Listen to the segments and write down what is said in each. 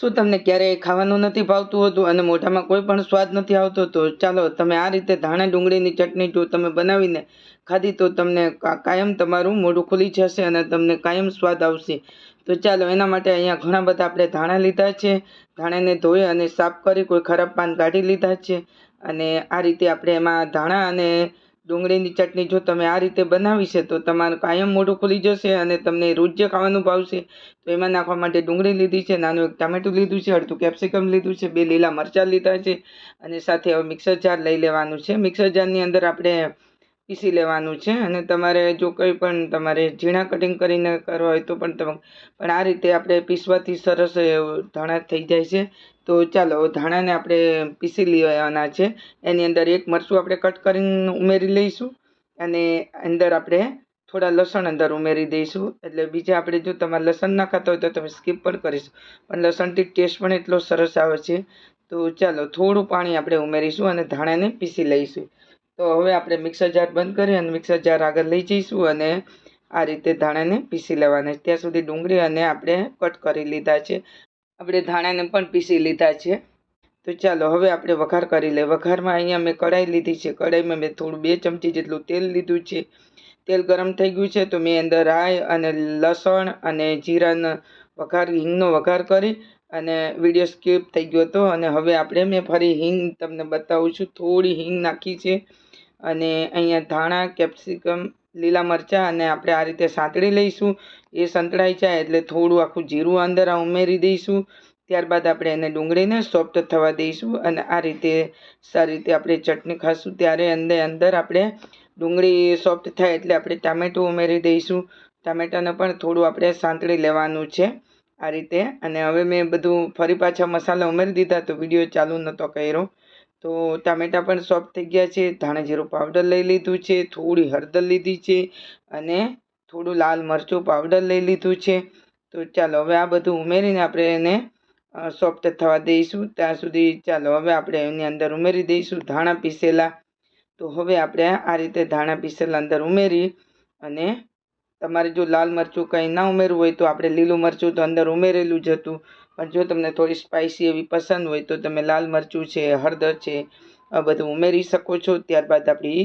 શું તમને ક્યારેય ખાવાનું નથી ભાવતું હોતું અને મોઢામાં કોઈ પણ સ્વાદ નથી આવતો? તો ચાલો, તમે આ રીતે ધાણા ડુંગળીની ચટણી જો તમે બનાવીને ખાધી, તો તમને કાયમ તમારું મોઢું ખુલી જશે અને તમને કાયમ સ્વાદ આવશે. તો ચાલો, એના માટે અહીંયા ઘણા બધા આપણે ધાણા લીધા છે. ધાણાને ધોઈ અને સાફ કરી, કોઈ ખરાબ પાન કાઢી લીધા છે. અને આ રીતે આપણે એમાં ધાણા અને ડુંગળીની ચટણી જો તમે આ રીતે બનાવી છે, તો તમારું કાયમ મોઢું ખુલી જશે અને તમને રોજ જે ખાવાનું ભાવશે. તો એમાં નાખવા માટે ડુંગળી લીધી છે, નાનું એક ટામેટું લીધું છે, અડધું કેપ્સિકમ લીધું છે, બે લીલા મરચાં લીધા છે અને સાથે હવે મિક્સર જાર લઈ લેવાનું છે. મિક્સર જારની અંદર આપણે પીસી લેવાનું છે અને તમારે જો કંઈ પણ તમારે ઝીણા કટિંગ કરીને કરવા હોય તો પણ તમે, પણ આ રીતે આપણે પીસવાથી સરસ ધાણા થઈ જાય છે. તો ચાલો ધાણાને આપણે પીસી લેવાના છે. એની અંદર એક મરચું આપણે કટ કરીને ઉમેરી લઈશું અને અંદર આપણે થોડા લસણ અંદર ઉમેરી દઈશું. એટલે બીજા આપણે જો તમારે લસણ ના ખાતા હોય તો તમે સ્કીપ પણ કરીશું પણ લસણથી ટેસ્ટ પણ એટલો સરસ આવે છે. તો ચાલો, થોડું પાણી આપણે ઉમેરીશું અને ધાણાને પીસી લઈશું. તો હવે આપણે મિક્સર જાર બંધ કરી અને મિક્સર જાર આગળ લઈ જઈશું અને આ રીતે ધાણાને પીસી લેવાના. ત્યાં સુધી ડુંગળી અને આપણે કટ કરી લીધા છે. આપણે ધાણાને પણ પીસી લીધા છે. તો ચાલો હવે આપણે વઘાર કરી લઈએ. વઘારમાં અહીંયા મેં કઢાઈ લીધી છે. કઢાઈમાં મેં થોડું બે ચમચી જેટલું તેલ લીધું છે. તેલ ગરમ થઈ ગયું છે તો મેં અંદર રાઈ અને લસણ અને જીરાનો વઘાર, હિંગનો વઘાર કરી અને વીડિયો સ્કીપ થઈ ગયો હતો. અને હવે આપણે મેં ફરી હિંગ તમને બતાવું છું. થોડી હિંગ નાખી છે. અને અહીંયા ધાણા, કેપ્સિકમ, લીલા મરચાં અને આપણે આ રીતે સાંતળી લઈશું. એ સંતળાઈ જાય એટલે થોડું આખું જીરું અંદર આ ઉમેરી દઈશું. ત્યારબાદ આપણે એને ડુંગળીને સોફ્ટ થવા દઈશું અને આ રીતે સારી રીતે આપણે ચટણી ખાશું. ત્યારે અંદર અંદર આપણે ડુંગળી સોફ્ટ થાય એટલે આપણે ટામેટું ઉમેરી દઈશું. ટામેટાને પણ થોડું આપણે સાંતળી લેવાનું છે આ રીતે. અને હવે મેં બધું ફરી પાછા મસાલા ઉમેરી દીધા તો વીડિયો ચાલુ નહોતો કર્યો. તો ટામેટાં પણ સોફ્ટ થઈ ગયા છે, ધાણા જીરું પાવડર લઈ લીધું છે, થોડી હળદર લીધી છે અને થોડું લાલ મરચું પાવડર લઈ લીધું છે. તો ચાલો હવે આ બધું ઉમેરીને આપણે એને સોફ્ટ થવા દઈશું. ત્યાં સુધી ચાલો હવે આપણે એની અંદર ઉમેરી દઈશું ધાણા પીસેલા. તો હવે આપણે આ રીતે ધાણા પીસેલા અંદર ઉમેરી અને તમારે જો લાલ મરચું કંઈ ના ઉમેરવું હોય તો આપણે લીલું મરચું તો અંદર ઉમેરેલું જ હતું. પણ જો તમને થોડી સ્પાઇસી એવી પસંદ હોય તો તમે લાલ મરચું છે, હળદર છે, આ બધું ઉમેરી શકો છો. ત્યારબાદ આપણી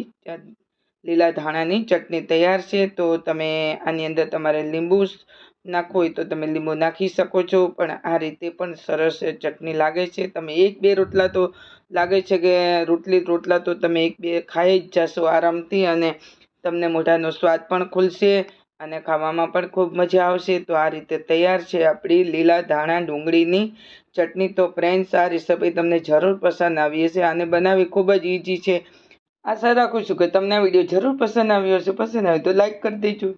લીલા ધાણાની ચટણી તૈયાર છે. તો તમે આની અંદર તમારે લીંબુ નાખવું હોય તો તમે લીંબુ નાખી શકો છો. પણ આ રીતે પણ સરસ ચટણી લાગે છે. તમે એક બે રોટલા તો લાગે છે કે રોટલી રોટલા તો તમે એક બે ખાઈ જ જશો આરામથી અને તમને મોઢાનો સ્વાદ પણ ખુલશે. અને ખાવામાં પણ ખૂબ મજા આવશે. તો આ રીતે તૈયાર છે આપણી લીલા ધાણા ડુંગળીની ચટણી. તો ફ્રેન્ડ્સ આ રેસીપી તમને જરૂર પસંદ આવી હશે આને બનાવવી ખૂબ જ ઇઝી છે. આશા રાખું છું કે તમને આ વીડિયો જરૂર પસંદ આવ્યો હશે. પસંદ આવે તો લાઈક કરી દેજો.